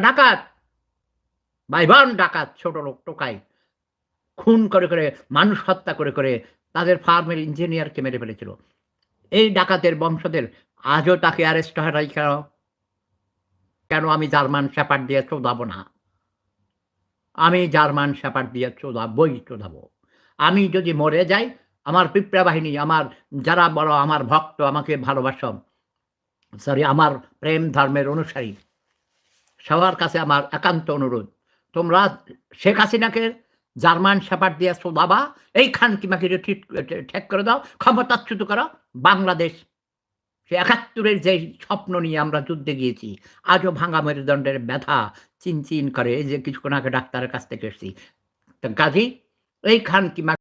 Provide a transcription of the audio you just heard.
ডাকাত! ভাই বোন ডাকাত, ছোট লোক টোকাই। খুন করে করে, মানুষ হত্যা করে করে তাদের ফার্মের ইঞ্জিনিয়ারকে মেরে ফেলেছিল। এই ডাকাতের বংশদের আজও তাকে অ্যারেস্ট হয় কেন? কেন আমি জার্মান স্যাপার দিয়ে চোদাবো না? আমি জার্মান স্যাপার দিয়ে চোদাবই চোদাবো। আমি যদি মরে যাই, আমার পিঁপড়া বাহিনী, আমার যারা বড়, আমার ভক্ত, আমাকে ভালোবাসম সরি আমার প্রেম ধর্মের অনুসারী। সবার কাছে আমার একান্ত অনুরোধ। তোমরা শেখ হাসিনাকে জার্মান স্যাপার দিয়ে শোধাবা এই খান কিমাকে ঠিক, ঠেক করে দাও। ক্ষমতাচ্যুত করো। বাংলাদেশ সে একাত্তরের যে স্বপ্ন নিয়ে আমরা যুদ্ধে গিয়েছি, আজও ভাঙা মেরুদণ্ডের ব্যথা চিন করে এই যে কিছুক্ষণ আগে ডাক্তারের কাছ থেকে এসেছি। গাজী এই খান কিমা